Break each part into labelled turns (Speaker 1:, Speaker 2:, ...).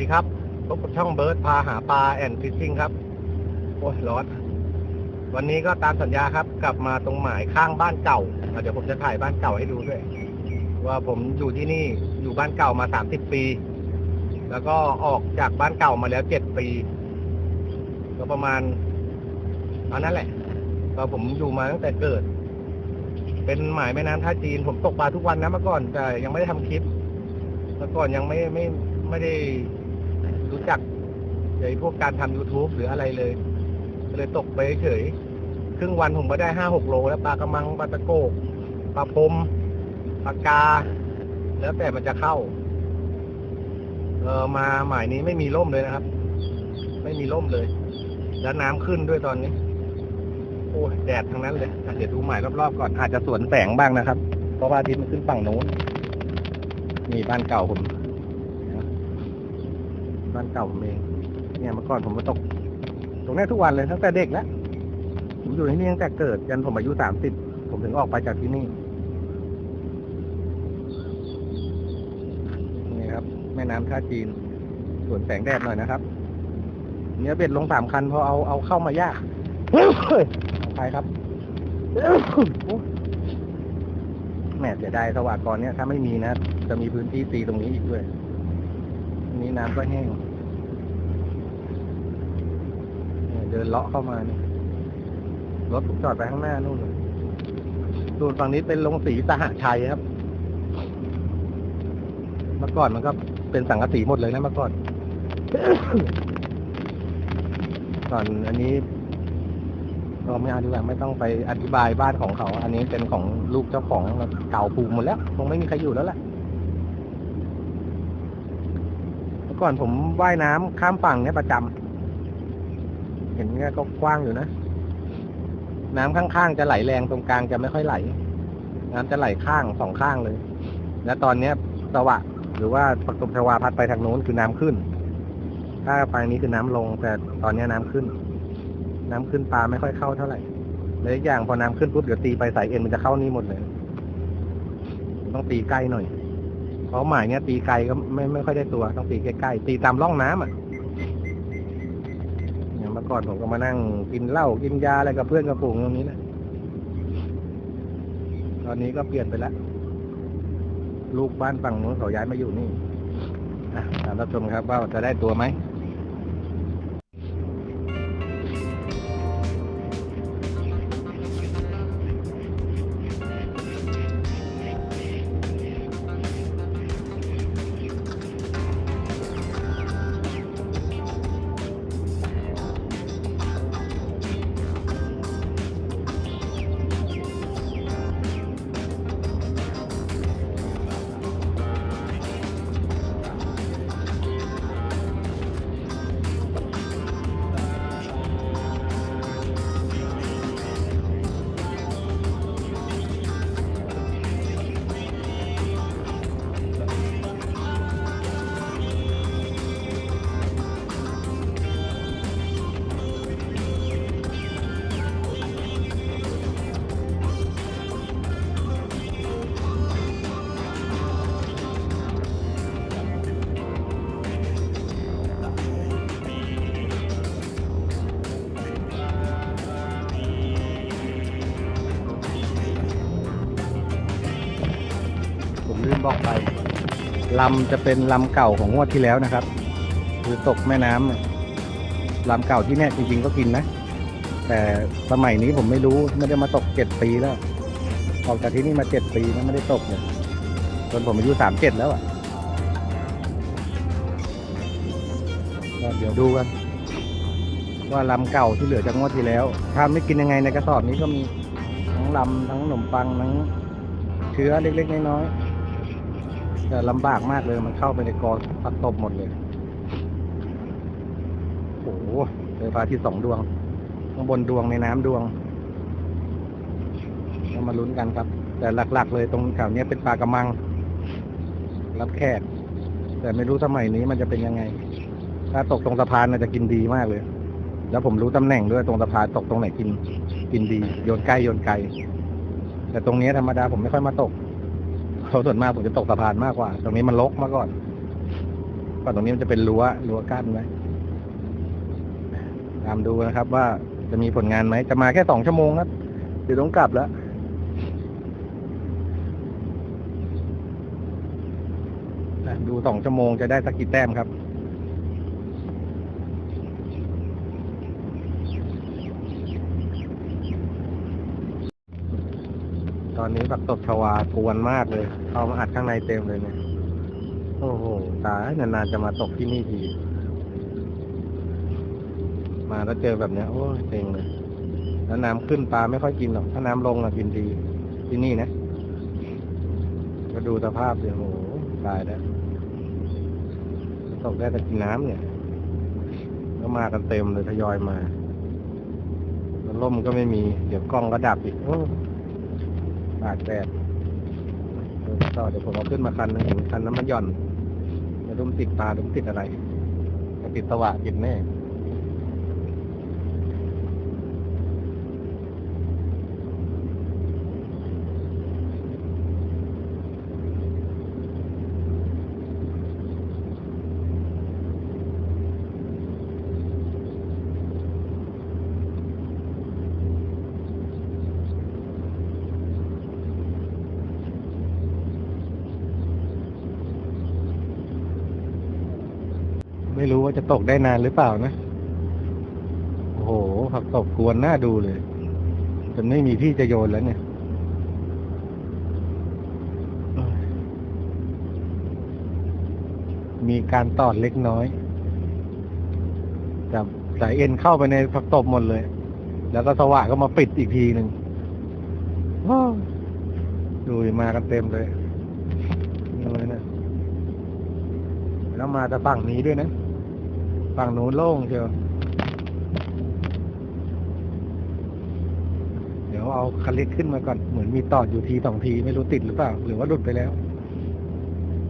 Speaker 1: ดีครับพบกับช่องเบิร์ดพาหาปลาแอนฟิชชิ่งครับ โอ้ยร้อน วันนี้ก็ตามสัญญาครับ กลับมาตรงหมายข้างบ้านเก่า เดี๋ยวผมจะถ่ายบ้านเก่าให้ดูด้วย ว่าผมอยู่ที่นี่อยู่บ้านเก่ามาสามสิบปี แล้วก็ออกจากบ้านเก่ามาแล้วเจ็ดปี ก็ประมาณอันนั้นแหละก็ผมอยู่มาตั้งแต่เกิด เป็นหมายแม่น้ำท่าจีน ผมตกปลาทุกวันนะเมื่อก่อนแต่ยังไม่ได้ทำคลิป เมื่อก่อนยังไม่ไม่ไม่ได้ รู้จักไอ้พวกการทำ youtube หรืออะไรเลย เลยตกไปเฉย ครึ่งวันผมก็ได้ห้าหกโล แล้วปลากระมังปลาตะโกกปลาพมปลากา แล้วแต่มันจะเข้า เออมาหมายนี้ไม่มีร่มเลยนะครับ ไม่มีร่มเลย แล้วน้ำขึ้นด้วยตอนนี้ โอ้แดดทั้งนั้นเลยอะเดี๋ยวดูหมายรอบๆก่อนอาจจะสวนแสงบ้างนะครับ เพราะว่าอาทิตย์มันขึ้นฝั่งโน้นนี่บ้านเก่าผม บ้านเก่าผมเองเนี่ยเมื่อก่อนผมมาตก ตรงนี้ทุกวันเลยตั้งแต่เด็กแล้วผมอยู่ที่นี่ตั้งแต่เกิดยันผมอายุสามสิบผมถึงออกไปจากที่นี่นี่ครับ แม่น้ำท่าจีนสวนแสงแดดหน่อยนะครับเนี่ยเบ็ดลงสามคันพอเอาเอาเข้ามายากเฮ้ยไปครับแหม่เสียดายสว่าก่อนเนี่ยถ้าไม่มีนะ จะมีพื้นที่ตีตรงนี้อีกด้วยนนี้น้ำก็แห้ง เดินเลาะเข้ามานี่รถผมจอดไปข้างหน้านู่นเลยส่วนฝั่งนี้เป็นลงสีสหชัยครับ เมื่อก่อนมันก็เป็นสังกะสีหมดเลยนะเมื่อก่อน ก่อนอันนี้ก็ไม่เอาดีกว่าไม่ต้องไปอธิบายบ้านของเขา อันนี้เป็นของลูกเจ้าของเก่าปูหมดแล้วคงไม่มีใครอยู่แล้วแหละเมื่อก่อนผมว่ายน้ำข้ามฝั่งเนี่ยประจำ เห็นเนี่ยก็กว้างอยู่นะ น้ำข้างๆจะไหลแรงตรงกลางจะไม่ค่อยไหล น้ำจะไหลข้างสองข้างเลย แล้วตอนเนี้ยสวะ หรือว่าประตมชวาพัดไปทางโน้นคือน้ำขึ้น ถ้าฝั่งนี้คือน้ำลง แต่ตอนนี้น้ำขึ้น น้ำขึ้นปลาไม่ค่อยเข้าเท่าไหร่และอีกอย่างพอน้ำขึ้นปุ๊บเดี๋ยวตีไปสายเอ็นมันจะเข้านี่หมดเลย ต้องตีใกล้หน่อยเพราะหมายเนี้ยตีไกลก็ไม่ไม่ค่อยได้ตัวต้องตีใกล้ๆตีตามร่องน้ำอะ ก่อนผมก็มานั่งกินเหล้ากินยาอะไรกับเพื่อนกับฝูงตรงนี้นะตอนนี้ก็เปลี่ยนไปแล้วลูกบ้านฝั่งนู้นเขาย้ายมาอยู่นี่อะตามรับชมครับว่าจะได้ตัวไหม บอกไปลำจะเป็นลำเก่าของงวดที่แล้วนะครับ คือตกแม่น้ำลำเก่าที่เนี่ยจริงๆก็กินนะ แต่สมัยนี้ผมไม่รู้ไม่ได้มาตกเจ็ดปีแล้ว ออกจากที่นี่มาเจ็ดปีนะไม่ได้ตกเลยจนผมอายุสามเจ็ดแล้วอะก็เดี๋ยวดูกัน ว่าลำเก่าที่เหลือจากงวดที่แล้วถ้าไม่กินยังไงในกระสอบนี้ก็มีทั้งลำทั้งขนมปังทั้งเชื้อเล็กๆน้อยๆ แต่ลำบากมากเลยมันเข้าไปในกอผักตบหมดเลย โอ้โหเจอพระอาทิตย์สองดวง ข้างบนดวงในน้ำดวงเรามาลุ้นกันครับ แต่หลัก ๆ เลยตรงแถวนี้เป็นปลากระมัง รับแขก แต่ไม่รู้สมัยนี้มันจะเป็นยังไง ถ้าตกตรงสะพานน่าจะกินดีมากเลย แล้วผมรู้ตำแหน่งด้วยตรงสะพานตกตรงไหนกิน กินดี โยนใกล้โยนไกล แต่ตรงนี้ธรรมดาผมไม่ค่อยมาตก เพราะส่วนมากผมจะตกสะพานมากกว่า ตรงนี้มันลกมาก่อนก็ตรงนี้มันจะเป็นรั้วรั้วกั้นไว้ตามดูนะครับ ว่าจะมีผลงานไหม จะมาแค่สองชั่วโมงครับเดี๋ยวต้องกลับแล้วดูสองชั่วโมงจะได้สักกี่แต้มครับ ตอนนี้ผักตบชวากวนมากเลยเข้ามาอัดข้างในเต็มเลยเนี่ย โอ้โห ตายนานๆจะมาตกที่นี่ที มาแล้วเจอแบบเนี้ย โอ้ยเซ็งเลยแล้วน้ำขึ้นปลาไม่ค่อยกินหรอก ถ้าน้ำลงอะกินดี ที่นี่นะ ก็ดูสภาพเดี๋ยวโห ตายแล้วตกได้แต่กินน้ำเนี่ย ก็มากันเต็มเลยทยอยมาแล้วล่มก็ไม่มี เดี๋ยวกล้องก็ดับอีกโอ้ ปากแดดต่อเดี๋ยวผมเอาขึ้นมาคันหนึงคันน้ำมันหย่อนจะดุมติดตาดุมติดอะไรติดสว่านติดแน่ ไม่ รู้ว่าจะตกได้นานหรือเปล่านะ โอ้โห ผักตบกวนหน้าดูเลยจนไม่มีที่จะโยนแล้วเนี่ย มีการตอดเล็กน้อยจับสายเอ็นเข้าไปในผักตบหมดเลย แล้วก็สว่านก็มาปิดอีกทีหนึ่งดูมากันเต็มเลยเลยนะแล้วมาแต่ฝั่งนี้ด้วยนะ ฝั่งนู้นโล่งเชียวเดี๋ยวเอาคันเล็กขึ้นมาก่อน เหมือนมีตอดอยู่ทีสองทีไม่รู้ติดหรือเปล่า หรือว่าหลุดไปแล้ว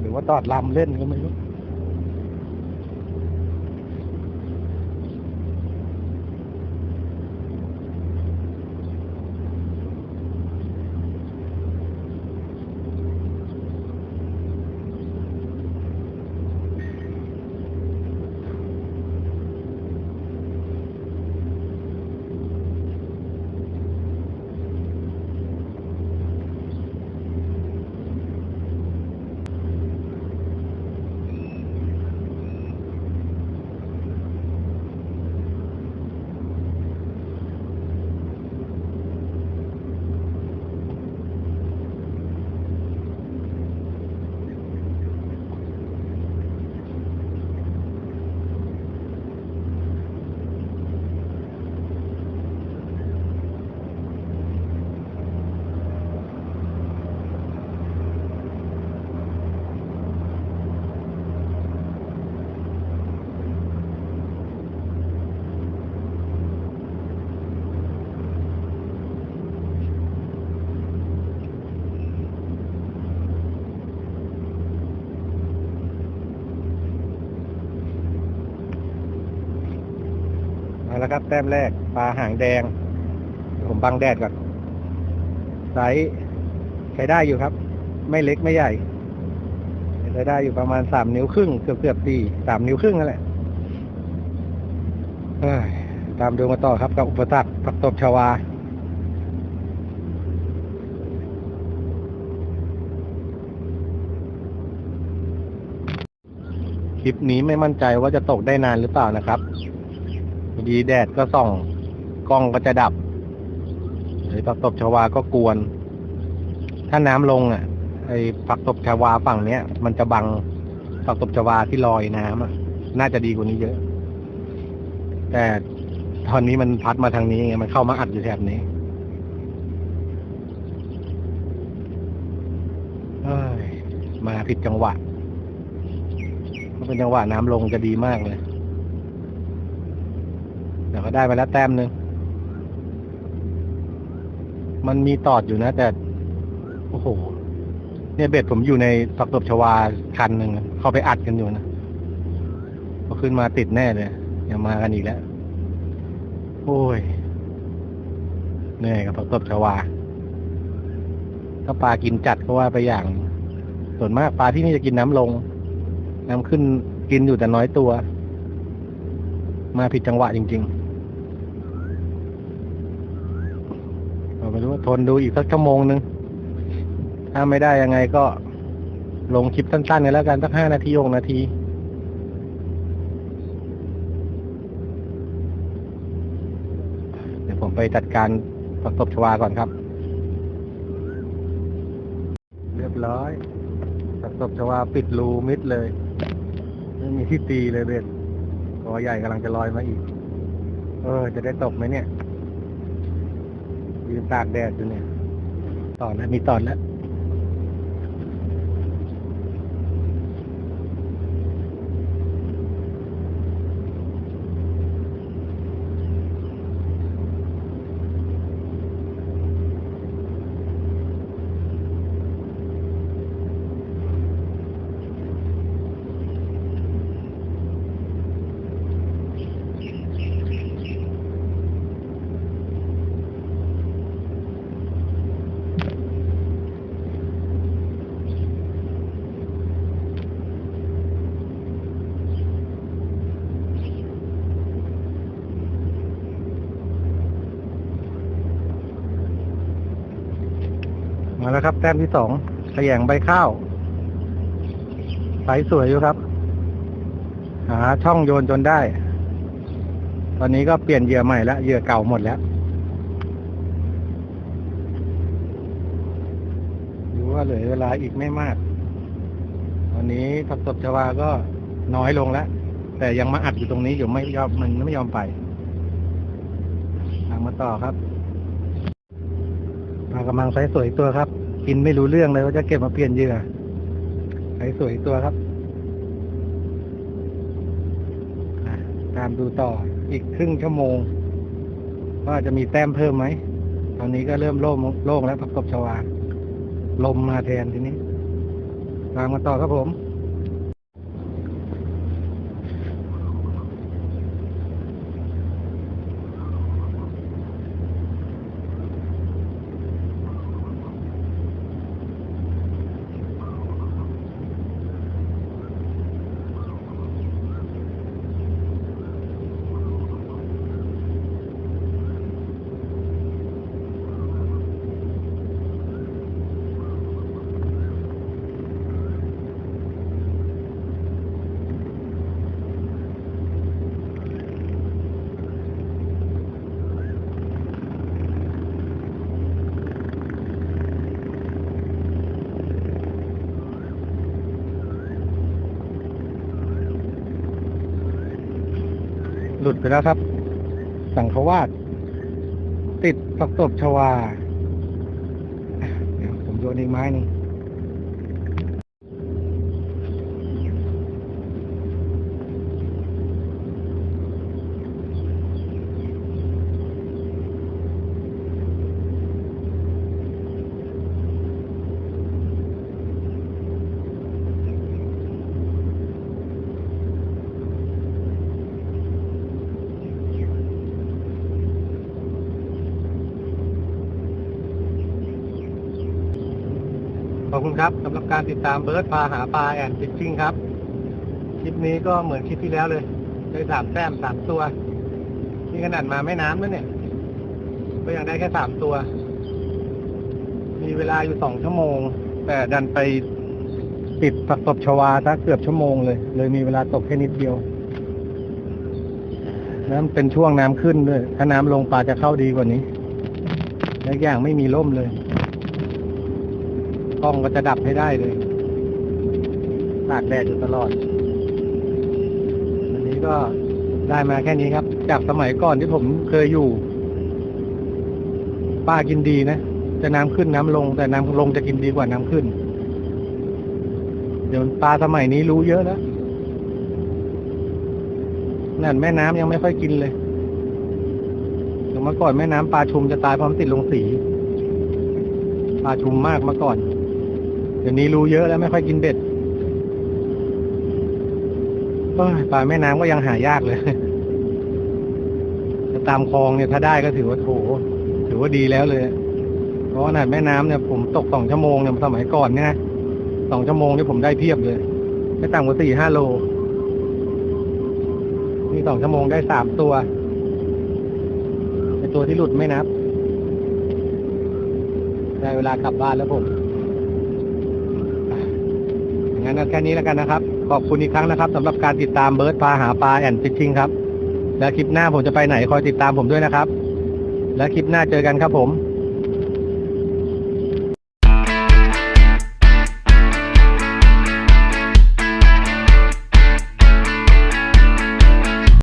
Speaker 1: หรือว่าตอดลำเล่นก็ไม่รู้ เอาละครับ แต้มแรก ปลาหางแดง ผมบังแดดก่อนไซส์ใช้ได้อยู่ครับ ไม่เล็กไม่ใหญ่ใช้ได้อยู่ประมาณสามนิ้วครึ่งเกือบเกือบสี่สามนิ้วครึ่งนั่นแหละตามดูมาต่อครับกับอุปสรรคผักตบชวาคลิปนี้ไม่มั่นใจว่าจะตกได้นานหรือเปล่านะครับ พอดีแดดก็ส่อง กล้องก็จะดับไอ้ผักตบชวาก็กวน ถ้าน้ำลงอะ ไอ้ผักตบชวาฝั่งเนี้ย มันจะบังผักตบชวาที่ลอยน้ำอะ น่าจะดีกว่านี้เยอะ แต่ตอนนี้มันพัดมาทางนี้ไงมันเข้ามาอัดอยู่แถบนี้มาผิดจังหวะถ้าเป็นจังหวะน้ำลงจะดีมากเลย ยวก็ได้ไปแล้วแต้มหนึ่ง มันมีตอดอยู่นะ แต่ โอ้โห เนี่ยเบ็ดผมอยู่ในฝักตบชวาคันหนึ่งเข้าไปอัดกันอยู่นะพอขึ้นมาติดแน่เลยอย่ามากันอีกแล้ว โอ้ยเหนื่อยกับฝักตบชวา ถ้าปลากินจัดก็ว่าไปอย่าง ส่วนมากปลาที่นี่จะกินน้ำลง น้ำขึ้นกินอยู่แต่น้อยตัว มาผิดจังหวะจริง ๆเรา ไม่รู้ว่าทนดูอีกสักชั่วโมงหนึ่งถ้าไม่ได้ยังไงก็ลงคลิปสั้นๆกันแล้วกันสักห้านาทีหกนาทีเดี๋ยวผมไปจัดการประสบชวาก่อนครับ เรียบร้อยประสบชวาปิดรูมิดเลยไม่มีที่ตีเลยเบ็ดตัวใหญ่กำลังจะลอยมาอีก เออ จะได้ตกไหมเนี่ย ยืนตากแดดอยู่เนี่ย ตอนแล้วมีตอนแล้ว มา แล้วครับ แต้มที่สองขยงใบข้าวใสสวยอยู่ครับ หาช่องโยนจนได้ ตอนนี้ก็เปลี่ยนเหยื่อใหม่แล้วเหยื่อเก่าหมดแล้วดูว่าเหลือเวลาอีกไม่มาก ตอนนี้ผักตบชวาก็น้อยลงแล้ว แต่ยังมาอัดอยู่ตรงนี้อยู่ไม่ยอมมันไม่ยอมไปตามมาต่อครับปลากระมังไซส์สวยตัวครับ กินไม่รู้เรื่องเลยว่าจะเก็บมาเปลี่ยนเหยื่อไซส์สวยตัวครับตามดูต่ออีกครึ่งชั่วโมง ว่าจะมีแต้มเพิ่มไหม ตอนนี้ก็เริ่มโล่งโล่งแล้วประกบชวา ลมมาแทนทีนี้ตามมาต่อครับผม ห ลุดไปแล้วครับ สังขวาดติดผักตบชวาเดี๋ยวผมโยนอีกไม้นึง ข อบคุณครับสำหรับการติดตามเบิร์ดพาหาปลาแอนฟิชชิ่งครับ คลิปนี้ก็เหมือนคลิปที่แล้วเลยได้สามแต้มสามตัว นี่ขนาดมาไม่น้ำแล้วเนี่ย ก็ยังได้แค่สามตัว มีเวลาอยู่สองชั่วโมง แต่ดันไปปิดประสบชวาซะเกือบชั่วโมงเลย เลยมีเวลาตกแค่นิดเดียวน้ำเป็นช่วงน้ำขึ้นด้วย ถ้าน้ำลงปลาจะเข้าดีกว่านี้และอีกอย่างไม่มีร่มเลย กล้องก็จะดับให้ได้เลยตากแดดอยู่ตลอด อันนี้ก็ได้มาแค่นี้ครับ จากสมัยก่อนที่ผมเคยอยู่ ป้ากินดีนะจะน้ำขึ้นน้ำลง แต่น้ำลงจะกินดีกว่าน้ำขึ้น เดี๋ยวปลาสมัยนี้รู้เยอะแล้วนั่นแม่น้ำยังไม่ค่อยกินเลยแต่เมื่อก่อนแม่น้ำปลาชุมจะตายเพราะมันติดลงสี ปลาชุมมากเมื่อก่อน เดี๋ยวนี้รู้เยอะแล้วไม่ค่อยกินเบ็ดปลาแม่น้ำก็ยังหายากเลยถ้าตามคลองเนี่ยถ้าได้ก็ถือว่าโถถือว่าดีแล้วเลย เพราะขนาดแม่น้ำเนี่ยผมตกสองชั่วโมงเนี่ยสมัยก่อนเนี่ยสองชั่วโมงเนี่ผมได้เพียบเลย ไม่ต่ำกว่าสี่ห้าโลงสองชั่วโมงได้สามตัวในตัวที่หลุดไม่นับ ได้เวลากลับบ้านแล้วผม งั้นก็แค่นี้แล้วกันนะครับ ขอบคุณอีกครั้งนะครับสำหรับการติดตามเบิร์ดพาหาปลาแอนฟิชชิงครับ และคลิปหน้าผมจะไปไหนคอยติดตามผมด้วยนะครับ และคลิปหน้าเจอกันครับผม